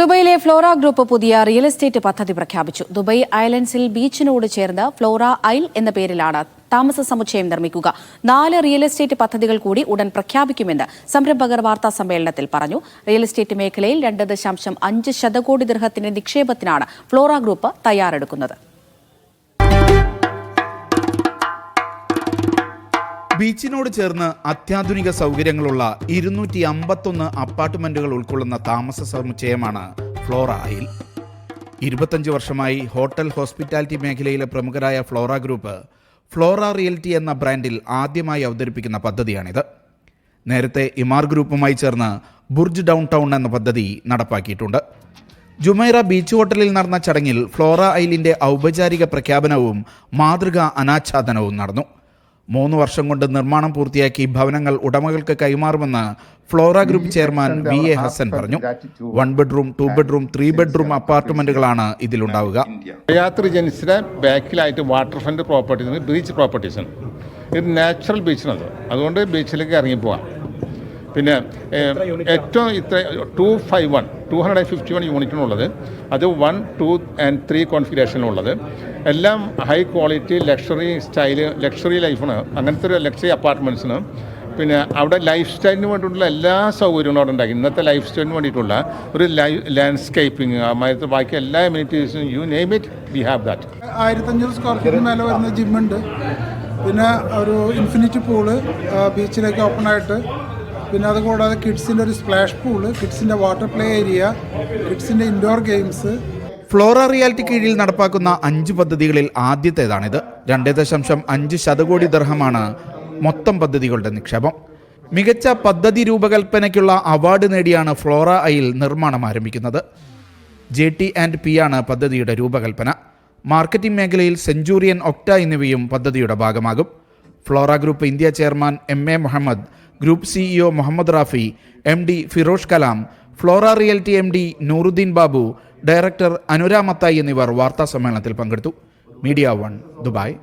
ദുബൈയിലെ Flora group പുതിയ real estate പദ്ധതി പ്രഖ്യാപിച്ചു. ദുബൈ ഐലൻഡ്സിൽ ബീച്ചിനോട് ചേർന്ന് ഫ്ലോറ ഐൽ എന്ന പേരിലാണ് താമസ സമുച്ചയം നിർമ്മിക്കുക. നാല് റിയൽ എസ്റ്റേറ്റ് പദ്ധതികൾ കൂടി ഉടൻ പ്രഖ്യാപിക്കുമെന്ന് സംരംഭകർ വാർത്താ സമ്മേളനത്തിൽ പറഞ്ഞു. റിയൽ എസ്റ്റേറ്റ് മേഖലയിൽ രണ്ട് ദശാംശം അഞ്ച് ശതകോടി ദൃഹത്തിന്റെ നിക്ഷേപത്തിനാണ് ഫ്ലോറ ഗ്രൂപ്പ് തയ്യാറെടുക്കുന്നത്. ബീച്ചിനോട് ചേർന്ന് അത്യാധുനിക സൗകര്യങ്ങളുള്ള ഇരുന്നൂറ്റി അമ്പത്തൊന്ന് അപ്പാർട്ട്മെന്റുകൾ ഉൾക്കൊള്ളുന്ന താമസ സമുച്ചയമാണ് ഫ്ലോറ ഹിൽ ഇരുപത്തഞ്ച് വർഷമായി ഹോട്ടൽ ഹോസ്പിറ്റാലിറ്റി മേഖലയിലെ പ്രമുഖരായ ഫ്ലോറ ഗ്രൂപ്പ് ഫ്ലോറ റിയൽറ്റി എന്ന ബ്രാൻഡിൽ ആദ്യമായി അവതരിപ്പിക്കുന്ന പദ്ധതിയാണിത്. നേരത്തെ ഇമാർ ഗ്രൂപ്പുമായി ചേർന്ന് ബുർജ് ഡൗൺ ടൗൺ എന്ന പദ്ധതി നടപ്പാക്കിയിട്ടുണ്ട്. ജുമൈറ ബീച്ച് ഹോട്ടലിൽ നടന്ന ചടങ്ങിൽ ഫ്ലോറ ഐലിന്റെ ഔപചാരിക പ്രഖ്യാപനവും മാതൃകാ അനാച്ഛാദനവും നടന്നു. മൂന്ന് വർഷം കൊണ്ട് നിർമ്മാണം പൂർത്തിയാക്കി ഭവനങ്ങൾ ഉടമകൾക്ക് കൈമാറുമെന്ന് Flora group chairman V A Hassan പറഞ്ഞു. One bedroom two bedroom three bedroom അപ്പാർട്ട്മെന്റുകളാണ് ഇതിലുണ്ടാവുക. യാത്ര ജനിച്ചിന്റെ ബാക്കിലായിട്ട് water front properties beach properties ഇത് നാച്ചുറൽ ബീച്ചിനത് അതുകൊണ്ട് ബീച്ചിലേക്ക് ഇറങ്ങി പോവാം. പിന്നെ ഏറ്റവും ഇത്ര two five one two hundred and fifty one യൂണിറ്റിനുള്ളത്. അത് വൺ ടു ആൻഡ് ത്രീ കോൺഫിഗറേഷനിലുള്ളത്. എല്ലാം high quality luxury style luxury ലൈഫിന് അങ്ങനത്തെ ഒരു ലക്ഷറി അപ്പാർട്ട്മെന്റ്സിന്. പിന്നെ അവിടെ ലൈഫ് സ്റ്റൈലിന് വേണ്ടിയിട്ടുള്ള എല്ലാ സൗകര്യങ്ങളും അവിടെ ഉണ്ടാക്കി. ഇന്നത്തെ ലൈഫ് സ്റ്റൈലിന് വേണ്ടിയിട്ടുള്ള ഒരു ലൈഫ് ലാൻഡ്സ്കേപ്പിംഗ് അമായത്ത് ബാക്കി എല്ലാ എമ്യൂണിറ്റീസും you name it we have that ആയിരത്തഞ്ഞൂറ് സ്ക്വയർ ഫീറ്റ് മേലെ വരുന്ന ജിമ്മുണ്ട് പിന്നെ ഒരു ഇൻഫിനിറ്റി പൂൾ ബീച്ചിലേക്ക് ഓപ്പൺ ആയിട്ട് പിന്നെ അതുകൂടാതെ കിഡ്സിന്റെ ഒരു സ്പ്ലാഷ് പൂൾ കിഡ്സിന്റെ വാട്ടർ പ്ലേ ഏരിയ കിഡ്സിന്റെ ഇൻഡോർ ഗെയിംസ്. ഫ്ലോറ റിയാലിറ്റി കീഴിൽ നടപ്പാക്കുന്ന അഞ്ച് പദ്ധതികളിൽ ആദ്യത്തേതാണിത്. രണ്ട് ദശാംശം അഞ്ച് ശതകോടി ദർഹമാണ് മൊത്തം പദ്ധതികളുടെ നിക്ഷേപം. മികച്ച പദ്ധതി രൂപകൽപ്പനയ്ക്കുള്ള അവാർഡ് നേടിയാണ് ഫ്ലോറ ഐയിൽ നിർമ്മാണം ആരംഭിക്കുന്നത്. ജെ ടി ആൻഡ് പി ആണ് പദ്ധതിയുടെ രൂപകൽപ്പന. മാർക്കറ്റിംഗ് മേഖലയിൽ സെഞ്ചൂറിയൻ ഒക്ട എന്നിവയും പദ്ധതിയുടെ ഭാഗമാകും. Flora group India chairman M A Muhammad group CEO Muhammad Rafi M D Firosh Kalam Flora realty M D Nooruddeen Babu director Anura Mathai എന്നിവർ വാർത്താ സമ്മേളനത്തിൽ പങ്കെടുത്തു. Media One Dubai.